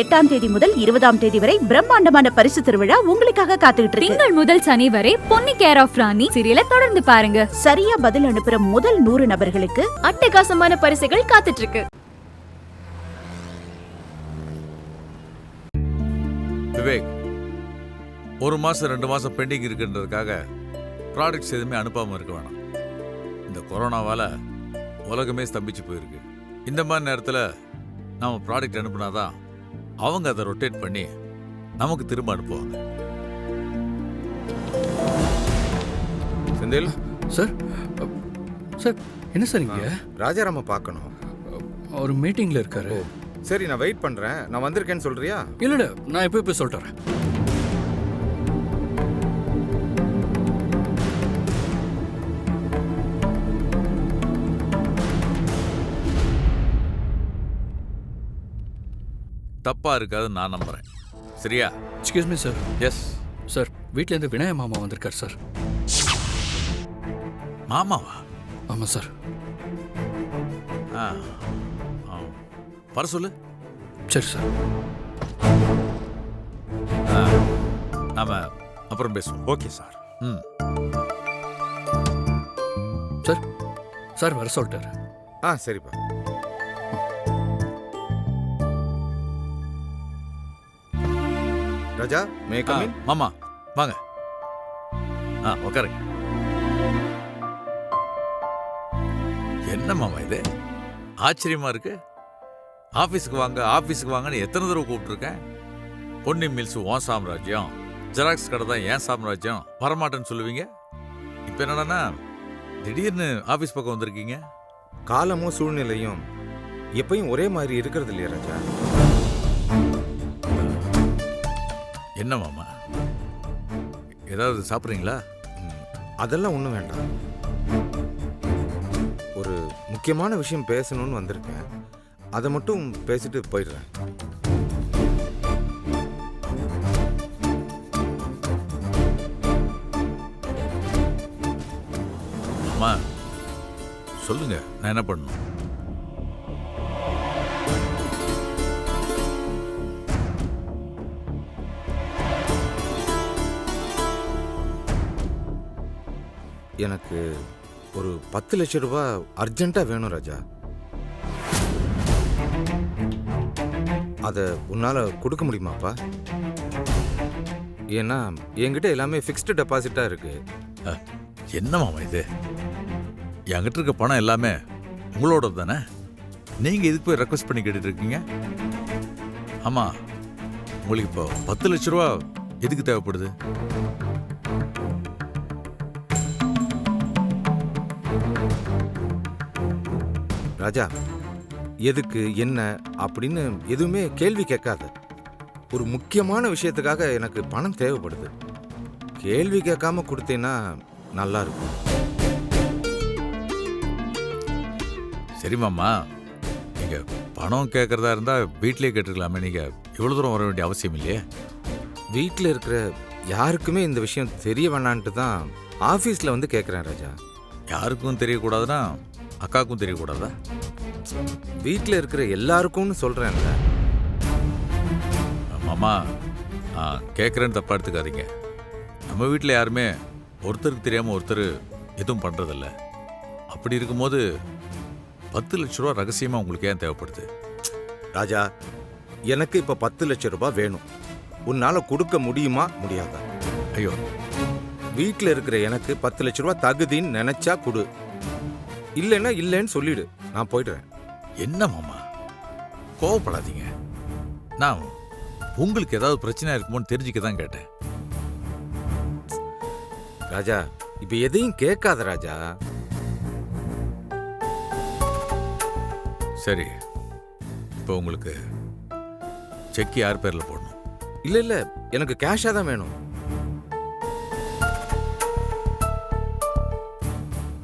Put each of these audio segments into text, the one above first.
எட்டாம் தேதி முதல் இருபதாம் தேதி வரை பிரம்மாண்டமான பரிசு திருவிழா உங்களுக்காக காத்துக்கிட்டு இருக்கு. திங்கள் முதல் சனி வரை பொன்னி கேர் ஆஃப் ராணி சீரியலை தொடர்ந்து பாருங்க. சரியா பதில் அனுப்புற முதல் நூறு நபர்களுக்கு அட்டகாசமான பரிசுகள் காத்துட்டு இருக்கு. விவேக் ஒரு மாசம் ரெண்டு மாசம் பெண்டிங் இருக்குன்றதுக்காக ப்ராடக்ட்ஸ் எதுவுமே அனுப்பாம இருக்க வேணாம். இந்த கொரோனாவால உலகமே ஸ்தம்பிச்சு போயிருக்கு. இந்த மாதிரி நேரத்தில் நாம ப்ராடக்ட் அனுப்புனாதான் அவங்க அதை ரொட்டேட் பண்ணி நமக்கு திரும்ப அனுப்புவாங்க. செந்தில்? சார் சார் என்ன சார் இங்க? ராஜாராம பார்க்கணும். ஒரு மீட்டிங்ல இருக்காரு. சரி நான் வெயிட் பண்றேன். நான் வந்திருக்கேன்னு சொல்றியா? இல்ல இல்ல நான் எப்போ போய் சொல்லிட்டு வரேன் தப்பா இருக்காதுன்னு நான் நம்புறேன். சரியா? Excuse me sir yes sir வீட்ல இருந்து விநாயக மாமா வந்திருக்கார் சார் மாமாவா? ஆமா சார் ஆ ஆ. வர சொல்லு. சரி சார் நாம அப்புறம் பேசுவோம். ஓகே சார் ம். சார் சார் வர சொல்லிட்டாரு. ஆ சரிப்பா ராஜா மே ஆ, கமின் மாமா வாங்க. ஆ உட்காருங்க என்ன மாமா இது? ஆச்சரியமா இருக்கு. ஆபீஸ்க்கு வாங்க ஆபீஸ்க்கு வாங்கன்னு எத்தனை தடவை கூப்பிட்டுருக்கேன்? பொன்னி மில்ஸ் உன் சாம்ராஜ்யம். ஜெராக்ஸ் கடை தான் ஏன் சாம்ராஜ்யம். வரமாட்டேன்னு சொல்லுவீங்க? இப்போ என்னடான்னா திடீர்னு ஆபீஸ் பக்கம் வந்திருக்கீங்க? காலமும் சூழ்நிலையும் எப்பயும் ஒரே மாதிரி இருக்கிறது இல்லையா ராஜா. என்ன மாமா? ஏதாவது சாப்பிட்றீங்களா? அதெல்லாம் ஒன்றும் வேண்டாம். ஒரு முக்கியமான விஷயம் பேசணும்னு வந்திருக்கேன். அதை மட்டும் பேசிட்டு போயிடுறேன். அம்மா சொல்லுங்க நான் என்ன பண்ணணும்? எனக்கு ஒரு பத்து லட்சம் ரூபாய் அர்ஜென்ட்டாக வேணும் ராஜா. அதை உன்னால் கொடுக்க முடியுமாப்பா? ஏன்னா என்கிட்ட எல்லாமே ஃபிக்ஸ்டு டெபாசிட்டாக இருக்கு. என்னமாமா இது? என்கிட்ட இருக்க பணம் எல்லாமே உங்களோட தானே? நீங்கள் இதுக்கு போய் ரெக்வஸ்ட் பண்ணி கேட்டுட்டு இருக்கீங்க ஆமாம் உங்களுக்கு இப்போ பத்து லட்ச ரூபா எதுக்கு தேவைப்படுது? ராஜா எதுக்கு என்ன அப்படின்னு எதுவுமே கேள்வி கேட்காத. ஒரு முக்கியமான விஷயத்துக்காக எனக்கு பணம் தேவைப்படுது. கேள்வி கேட்காம கொடுத்தேன்னா நல்லா இருக்கும். சரி மாமா நீங்க பணம் கேட்கறதா இருந்தா வீட்லயே கேட்டுருக்கலாமே நீங்க இவ்வளவு தூரம் வர வேண்டிய அவசியம் இல்லையே? வீட்டில் இருக்கிற யாருக்குமே இந்த விஷயம் தெரிய வேணான்ட்டு தான் ஆஃபீஸில் வந்து கேட்குறேன் ராஜா. யாருக்கும் தெரியக்கூடாதுன்னா அக்காவுக்கும் தெரியக்கூடாதா? வீட்டில் இருக்கிற எல்லாருக்கும்னு சொல்கிறேன்ல மாமா கேட்குறேன்னு தப்பா எடுத்துக்காதீங்க. நம்ம வீட்டில் யாருமே ஒருத்தருக்கு தெரியாமல் ஒருத்தர் எதுவும் பண்ணுறதில்ல அப்படி இருக்கும்போது பத்து லட்ச ரூபா ரகசியமாக உங்களுக்கு ஏன் தேவைப்படுது? ராஜா எனக்கு இப்போ பத்து லட்சம் ரூபாய் வேணும். உன்னால் கொடுக்க முடியுமா? முடியாதா? ஐயோ. வீட்டில் இருக்கிற எனக்கு பத்து லட்ச ரூபாய் தகுதின்னு நினைச்சா கொடு. இல்லைன்னா இல்லைன்னு சொல்லிடு. நான் போயிடுறேன். என்ன மாமா? கோவப்படாதீங்க. நான் உங்களுக்கு ஏதாவது பிரச்சனை இருக்குமோன்னு தெரிஞ்சுக்க தான் கேட்டேன். ராஜா இப்போ எதையும் கேட்காத ராஜா. சரி இப்போ உங்களுக்கு செக் யார் பேரில் போடணும்? இல்லை இல்லை எனக்கு கேஷாக தான் வேணும்.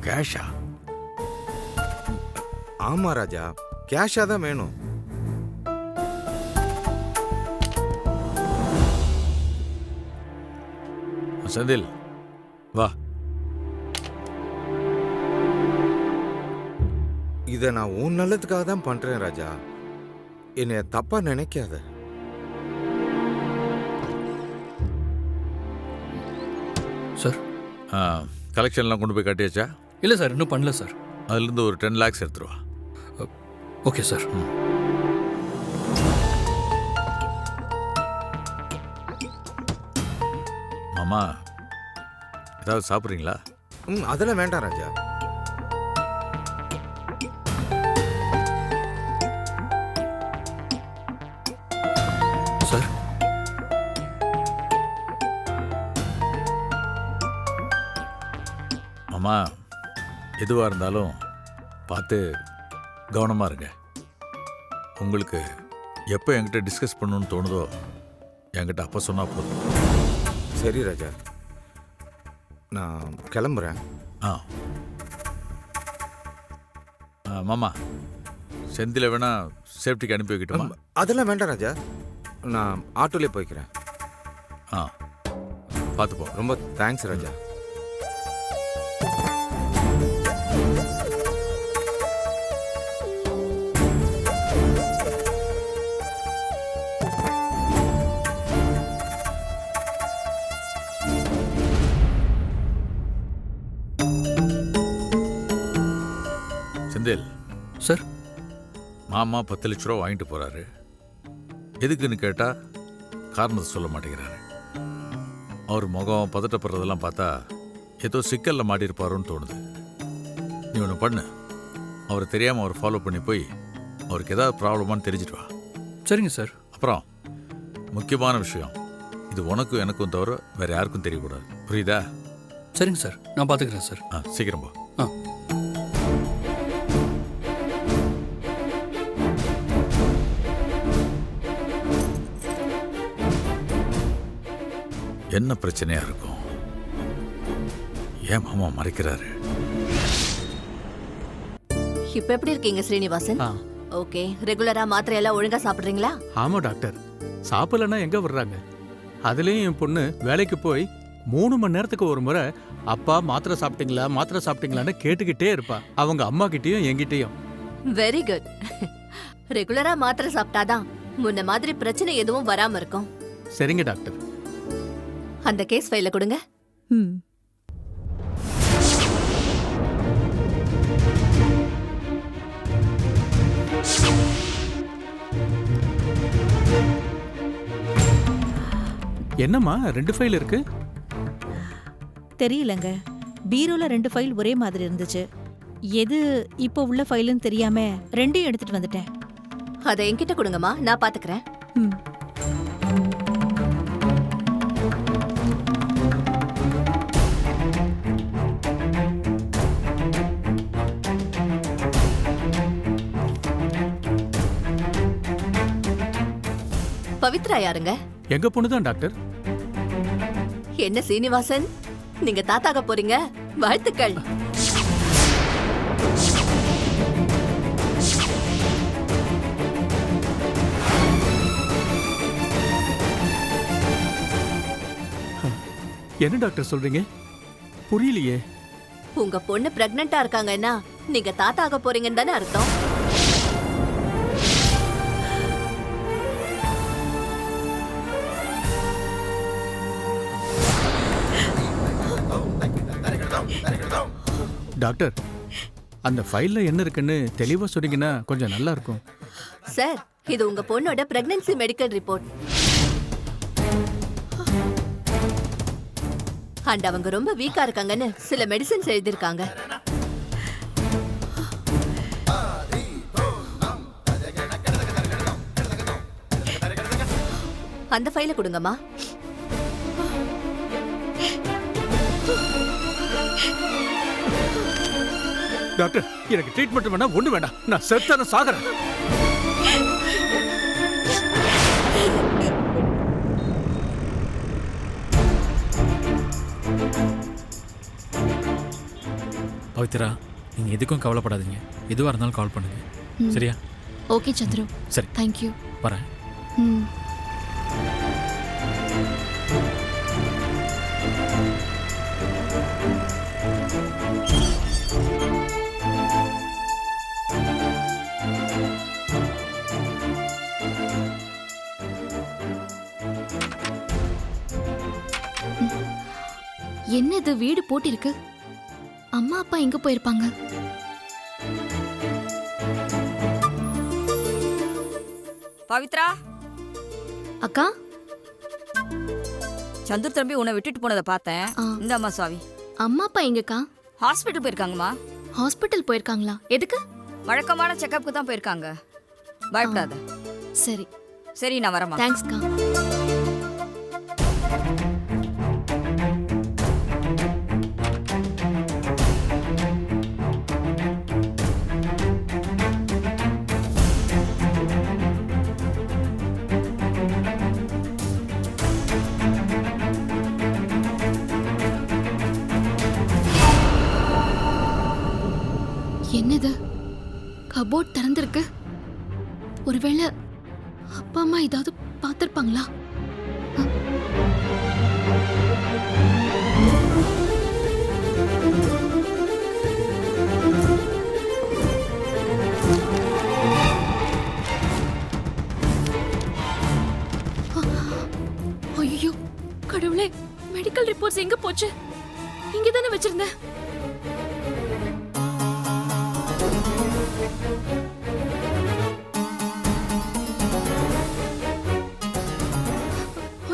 கேஷா ஆமாம் ராஜா. கேஷாக தான் வேணும். செந்தில் வா. இதை நான் உன் நல்லதுக்காக தான் பண்ணுறேன் ராஜா. என்னை தப்பாக நினைக்காத. சார். கலெக்ஷன்லாம் கொண்டு போய் கட்டியாச்சா? இல்லை சார் இன்னும் பண்ணல சார். அதுலேருந்து ஒரு டென் லேக்ஸ் எடுத்துருவா ஓகே சார். மாமா ஏதாவது சாப்பிட்றீங்களா? ம் அதெல்லாம் வேண்டாம் ராஜா. சார். மாமா எதுவாக இருந்தாலும் பார்த்து கவனமாக இருங்க. உங்களுக்கு எப்போ என்கிட்ட டிஸ்கஸ் பண்ணணும்னு தோணுதோ என்கிட்ட அப்போ சொன்னால் போதும். சரி ராஜா. நான் கிளம்புறேன். ஆ. ஆ, மாமா செந்தில வேணா சேஃப்டிக்கு அனுப்பி வைக்கட்டுமா? அதெல்லாம் வேண்டாம் ராஜா. நான் ஆட்டோலே போய்க்கிறேன். ஆ. பார்த்து போ ரொம்ப தேங்க்ஸ் ராஜா. செந்தில் சார். மாமா பத்து லட்ச ரூபா வாங்கிட்டு போறாரு. எதுக்குன்னு கேட்டா காரணத்தை சொல்ல மாட்டேங்கிறாரு. அவர் முகம் பதட்டப்படுறதெல்லாம் பார்த்தா ஏதோ சிக்கல்ல மாட்டியிருப்பாரோன்னு தோணுது. நீ ஒன்று பண்ணு. அவர் தெரியாம அவர் ஃபாலோ பண்ணி போய் அவருக்கு ஏதாவது ப்ராப்ளமான்னு தெரிஞ்சிட்டு வா. சரிங்க சார். அப்புறம் முக்கியமான விஷயம். இது உனக்கும் எனக்கும் தவிர வேற யாருக்கும் தெரியக்கூடாது. புரியுதா? சரிங்க சார். நான் பார்த்துக்கிறேன் சார். ஆ சீக்கிரம் போ. என்ன பிரச்சனையா இருக்கும்? ஏன் மாமா மறைக்கிறாரு? இப்ப எப்படி இருக்கீங்க ஸ்ரீனிவாசன்? ஆ. ஓகே ரெகுலரா மாத்திரை எல்லாம் ஒழுங்கா சாப்பிடுறீங்களா? ஆமா டாக்டர். சாப்பிடலன்னா எங்க விடுறாங்க? அதுலயும் என் பொண்ணு வேலைக்கு போய் மூணு மணி நேரத்துக்கு ஒரு முறை அப்பா மாத்திரை சாப்பிட்டீங்களா? மாத்திரை சாப்பிட்டீங்களான்னு கேட்டுக்கிட்டே இருப்பா. அவங்க அம்மா கிட்டயும் என்கிட்டயும் வெரி குட் ரெகுலரா மாத்திரை சாப்பிட்டாதான் முன்ன மாதிரி பிரச்சனை எதுவும் வராம இருக்கும். சரிங்க டாக்டர். அந்த கேஸ் ஃபைல கொடுங்க. ம். என்னம்மா ரெண்டு ஃபைல் இருக்கு? தெரியலங்க. பீரோல ரெண்டு ஃபைல் ஒரே மாதிரி இருந்துச்சு. எது இப்போ உள்ள ஃபைலுன்னு தெரியாம ரெண்டையும் எடுத்துட்டு வந்துட்டேன். அதை என்கிட்ட கொடுங்கம்மா நான் பாத்துக்கிறேன். ம். பவித்ரா யாருங்க? எங்க பொண்ணு தான் டாக்டர்? என்ன சீனிவாசன்? நீங்க தாத்தாக போறீங்க? வாழ்த்துக்கள். என்ன டாக்டர் சொல்றீங்க? புரியலையே. உங்க பொண்ணு பிரெக்னண்டா இருக்காங்கன்னா நீங்க தாத்தாக போறீங்கன்னு தானே அர்த்தம்? டாக்டர். அந்த ஃபைல்ல என்ன இருக்குன்னு தெளிவா சொன்னீங்கன்னா கொஞ்சம் நல்லா இருக்கும். சார் இது உங்க பொண்ணோட பிரெக்னன்சி மெடிக்கல் ரிப்போர்ட். அண்ட் அவங்க ரொம்ப வீக்கா இருக்காங்கன்னு சில மெடிசன்ஸ் எழுதியிருக்காங்க. அந்த ஃபைலை கொடுங்கம்மா. டாக்டர் எனக்கு ட்ரீட்மெண்ட் வேணா ஒண்ணு வேண்டாம் நான் செத்தான சாகுறேன் பவித்ரா நீங்க எதுக்கும் கவலைப்படாதீங்க. எதுவா இருந்தாலும் கால் பண்ணுங்க. சரியா? ஓகே சந்துரு சரி. தேங்க்யூ வரேன். ம். என்ன இது வீடு போட்டிருக்கு? அம்மா அப்பா எங்க போயிருப்பாங்க? பவித்ரா? அக்கா? சந்துரு தம்பி உன்னை விட்டுட்டு போனதை பார்த்தேன். ஆ. இந்த அம்மா சாவி அம்மா அப்பா எங்கக்கா? ஹாஸ்பிட்டல் போயிருக்காங்கம்மா. ஹாஸ்பிட்டல் போயிருக்காங்களா? எதுக்கு? வழக்கமான செக்கப்புக்கு தான் போயிருக்காங்க. பயப்படாத. சரி. சரி நான் வரமா தேங்க்ஸ்க்கா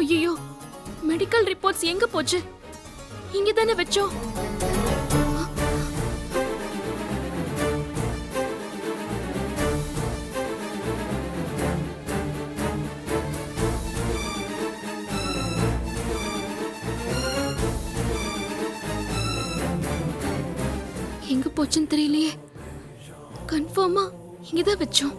ஐயோ மெடிக்கல் ரிப்போர்ட்ஸ் எங்க போச்சு? இங்க தானே வச்சோம். வச்சோம்?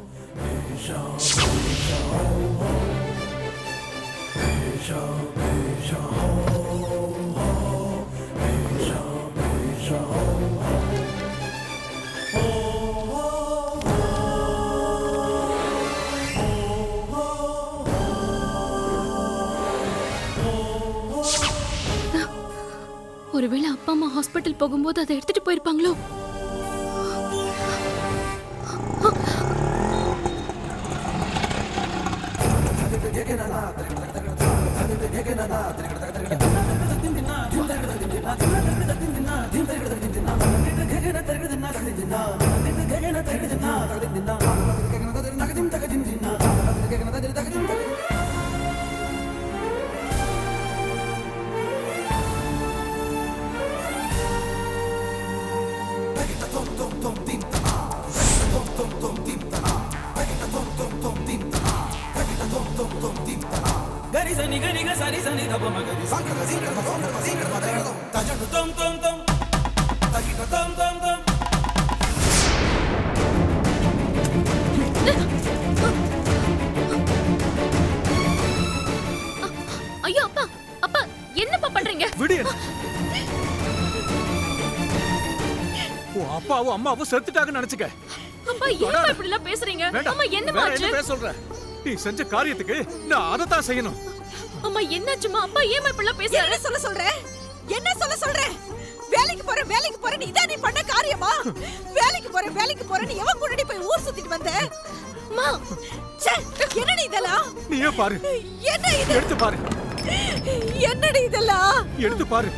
ஒருவேளை அப்பா அம்மா ஹாஸ்பிட்டல் போகும்போது அதை எடுத்துட்டு போயிருப்பாங்களோ? ஐயோ அப்பா அப்பா என்னப்பா பண்றீங்க? விடு. உன் அப்பாவும் அம்மாவும் செத்துட்டாங்கன்னு நினைச்சுக்க. அப்பா ஏன் இப்படி எல்லாம் பேசுறீங்க? அம்மா என்ன பேச சொல்ற? நீ செஞ்ச காரியத்துக்கு நான் அதைத்தான் செய்யணும். அம்மா என்னாச்சுமா அப்பா ஏன் இப்படி என்ன சொல்ல சொல்ற? என்ன சொல்ல சொல்ற? வேலைக்கு போற வேலைக்கு போறேன்னு இதான் நீ பண்ண காரியமா? வேலைக்கு போற வேலைக்கு போறேன்னு எவன் முன்னாடி போய் ஊர் சுத்திட்டு வந்த? அம்மா ச்சே, என்னடி இதெல்லாம்? நீயே பாரு? என்ன இது? எடுத்து பாரு. என்னடி இதெல்லாம்? எடுத்து பாரு.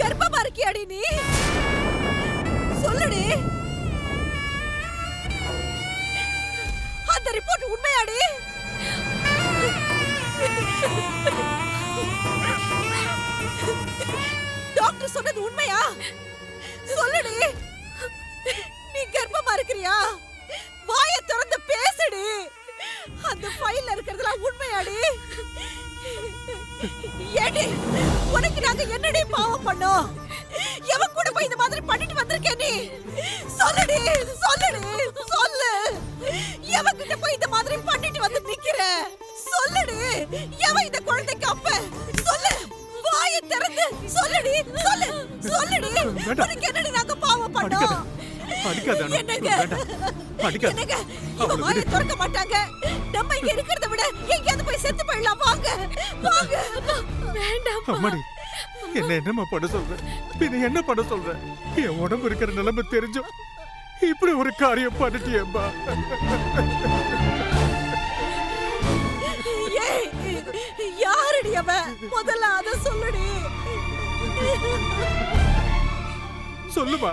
கர்ப்பமா இருக்கியாடி நீ? சொல்லுடி அந்த ரிப்போர்ட் உண்மையாடி டாக்டர் சொன்னது உண்மையா? உனக்கு என்னடி நாங்க பாவம் பண்ணோம் அடிக்காத. என்னங்க? அடிக்காத என்னங்க? வாயை. திறக்க மாட்டாங்க. நம்ம இங்க இருக்கிறத விட எங்கேயாவது போய் செத்து போயிடலாம். வாங்க. வாங்க. வேண்டாம் அம்மாடி என்ன என்னம்மா பண்ண சொல்ற? பின்ன என்ன பண்ண சொல்ற? என் உடம்பு இருக்கிற நிலைமை தெரிஞ்சும் இப்படி ஒரு காரியம் பண்ணிட்டியேம்மா. ஏய் யாரடி அவன் முதல்ல அத சொல்லுடி. சொல்லுமா?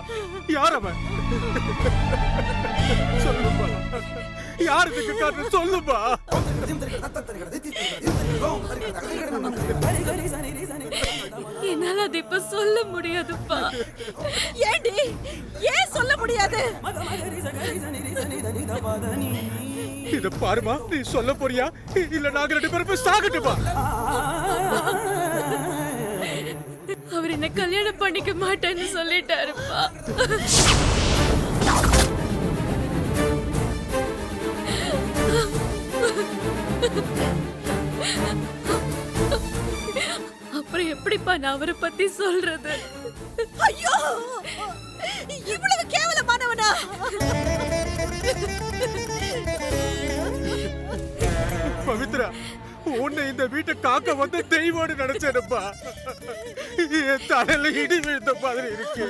யார் அவன்? சொல்லுமா? யார் இதுக்கு காரணம் சொல்லுமா? என்னால அது இப்ப சொல்ல முடியாதுப்பா. ஏண்டி ஏன் சொல்ல முடியாது? இத பாருமா நீ சொல்ல போறியா? இல்ல நாங்க ரெண்டு பேரும் சாகட்டுமா? அவர் என்ன கல்யாணம் பண்ணிக்க மாட்டேன்னு சொல்லிட்டாருப்பா. அப்புறம் எப்படிப்பா நான் அவரை பத்தி சொல்றது? ஐயோ! இவ்வளவு கேவலமானவனா? பவித்ரா உன்னை இந்த வீட்டை காக்க வந்த தெய்வம்னு நினைச்சேனப்பா. என் தலையில இடி விழுந்த மாதிரி இருக்கு.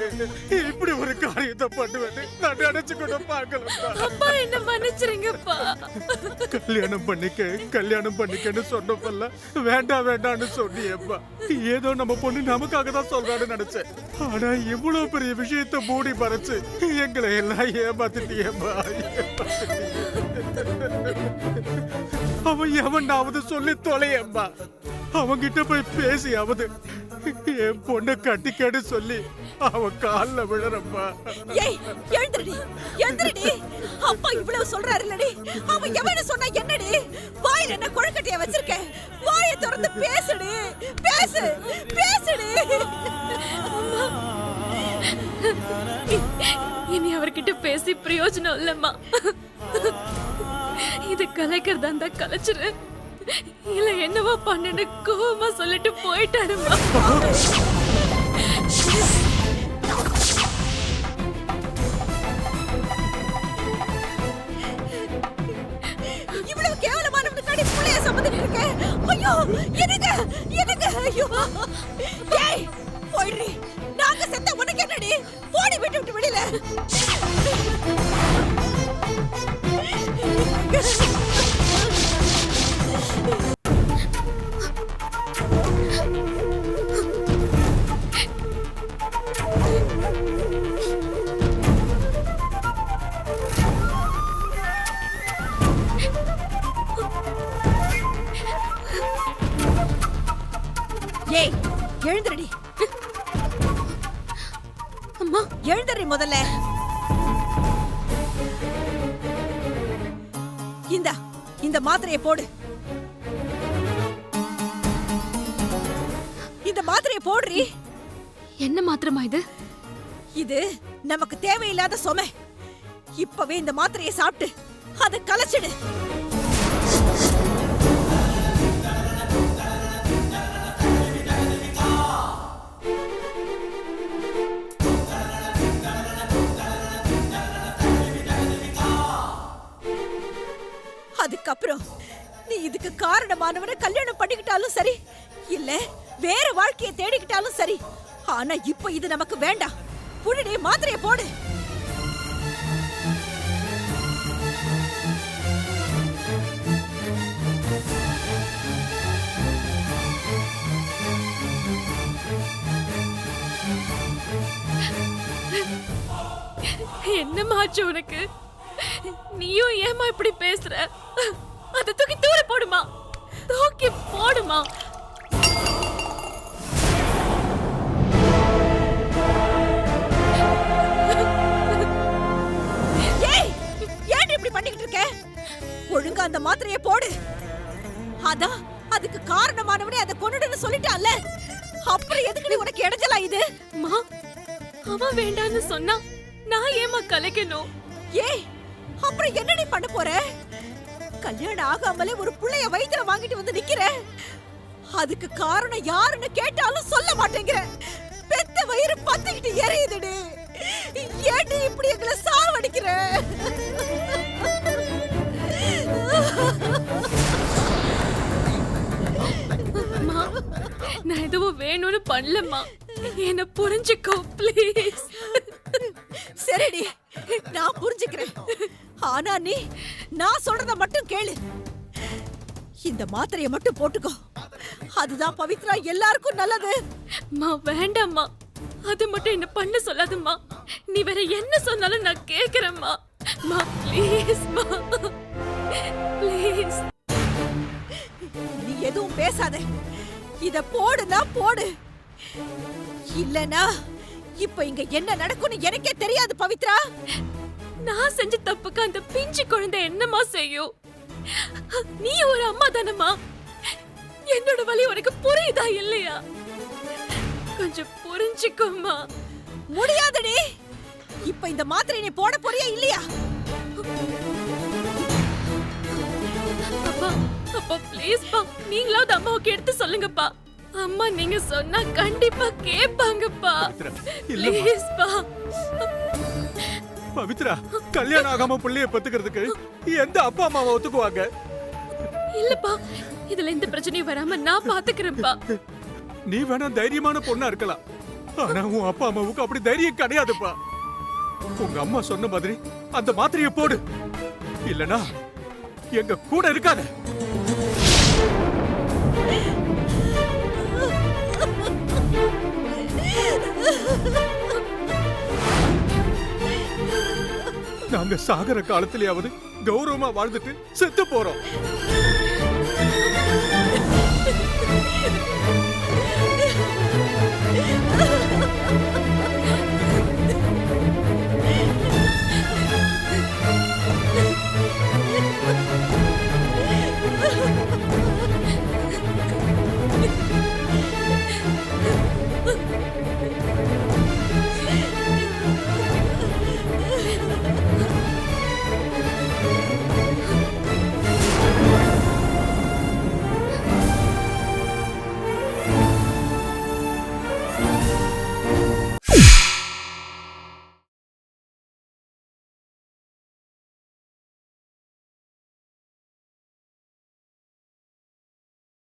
இப்படி ஒரு காரியத்தை பண்ணுவேன்னு நான் நினைச்சு கூட பார்க்கலப்பா. அப்பா என்ன மன்னிச்சிருங்கப்பா. கல்யாணம் பண்ணிக்க கல்யாணம் பண்ணிக்கன்னு சொன்னப்பல்ல வேண்டாம் வேண்டாம்னு சொன்னியப்பா. ஏதோ நம்ம பொண்ணு நமக்காக தான் சொல்றான்னு நினைச்சேன். ஆனா இவ்வளவு பெரிய விஷயத்தை மூடி மறைச்சு எங்களை எல்லாம் ஏமாத்திட்டியப்பா. அவன் எவனாவது சொல்லி தொலையம்பா. அவங்கிட்ட போய் பேசியாவது. என் பொண்ணை கேடு சொல்லி அவன் கால்ல விழறப்பா. ஏய் எழுந்திரடி எழுந்திரடி. அப்பா இவ்வளவு சொல்றாரு இல்லடி அவன் எவன சொன்னா என்னடி? வாயில என்ன கொழுக்கட்டைய வச்சிருக்க? வாயை திறந்து பேசுடி பேசு பேசுடி. இனி அவர்கிட்ட பேசி பிரயோஜனம் இல்லம்மா. இது கலைக்கிறதா இருந்தா கலைச்சிரு. இல்ல என்னவா பண்ணுன்னு கோவமா சொல்லிட்டு போயிட்டாருமா இவ்வளவு கேவலமான முன்னாடி புள்ளைய சம்மதிட்டு இருக்க ஐயோ எனக்கு எனக்கு ஐயோ. ஏய் போயிடுறி. நாங்க செத்த உனக்கு என்னடி? போடி விட்டு விட்டு வெளியில. மாத்திரையை போடு. இந்த மாத்திரையை போடுறி. என்ன மாத்திரமா இது? இது நமக்கு தேவையில்லாத சுமை. இப்பவே இந்த மாத்திரையை சாப்பிட்டு அதை கலைச்சிடு. அதுக்கப்புறம் இதுக்கு காரணமானவனை கல்யாணம் பண்ணிக்கிட்டாலும் சரி இல்ல வேற வாழ்க்கையை தேடிக்கிட்டாலும் சரி. ஆனா இப்ப இது நமக்கு வேண்டாம். புழுடே மாத்திரையை போடு. என்ன மாச்சு உனக்கு? நீயும் ஏமா இப்படி பேசுற? அதை தூக்கி தூர போடுமா? தூக்கி போடுமா? ஏய் ஏன் இப்படி பண்ணிக்கிட்டு இருக்க? ஒழுங்கா அந்த மாத்திரையை போடு. அதான் அதுக்கு காரணமானவனே அதை கொன்னுடுன்னு சொல்லிட்டான்ல. அப்புறம் எதுக்கு நீ உனக்கு இடைஞ்சலா இது? மா அவன் வேண்டான்னு சொன்னா நான் ஏமா கலைக்கணும்? ஏய் அப்புறம் என்ன நீ பண்ண போற? கல்யாணம் ஆகாமலே ஒரு பிள்ளைய வயித்துல வாங்கிட்டு வந்து நிக்கிற. அதுக்கு காரணம் யாருன்னு கேட்டாலும் சொல்ல மாட்டேங்கிறேன் பெத்த வயிறு பத்திக்கிட்டு எரியுதுடி. ஏடி இப்படி எங்களை சாவடிக்கிற? நான் எதுவும் வேணும்னு பண்ணலம்மா. என்ன புரிஞ்சுக்கோ ப்ளீஸ் சரிடி நான் புரிஞ்சுக்கிறேன். ஆனா நீ நான் சொல்றத மட்டும் கேளு. இந்த மாத்திரையை மட்டும் போட்டுக்கோ. அதுதான் பவித்ரா எல்லாருக்கும் நல்லது. மா வேண்டாம்மா. அது மட்டும் என்ன பண்ண சொல்லாதம்மா. நீ வேற என்ன சொன்னாலும் நான் கேக்குறேம்மா. மா ப்ளீஸ் மா. ப்ளீஸ் நீ எதுவும் பேசாத. இத போடுனா போடு. இல்லனா இப்ப இங்க என்ன நடக்கும்னு எனக்கே தெரியாது பவித்ரா. நான் செஞ்ச தப்புக்கு அந்த பிஞ்சு குழந்தை என்னமா செய்யும்? நீ ஒரு அம்மா தானம்மா? என்னோட வலி உனக்கு புரியுதா இல்லையா? கொஞ்சம் புரிஞ்சுக்கோமா முடியாதடி. இப்ப இந்த மாத்திரை நீ போட போறியா இல்லையா? அப்பா அப்பா ப்ளீஸ் பா நீங்களாவது அம்மாவுக்கு எடுத்து சொல்லுங்கப்பா. அம்மா நீங்க சொன்னா கண்டிப்பா கேட்பாங்கப்பா. இல்லம்மா. பவித்ரா கல்யாணம் ஆகாம புள்ளைய பத்துக்கிறதுக்கு எந்த அப்பா அம்மாவை ஒத்துக்குவாங்க? இல்லப்பா இதுல எந்த பிரச்சனையும் வராம நான் பாத்துக்கிறேன்ப்பா. நீ வேணா தைரியமான பொண்ணா இருக்கலாம். ஆனா உன் அப்பா அம்மாவுக்கு அப்படி தைரியம் கிடையாதுப்பா. உங்க அம்மா சொன்ன மாதிரி அந்த மாத்திரைய போடு. இல்லனா எங்க கூட இருக்காத. நாங்க சாகர காலத்திலேயாவது கௌரவமா வாழ்ந்துட்டு செத்து போறோம்.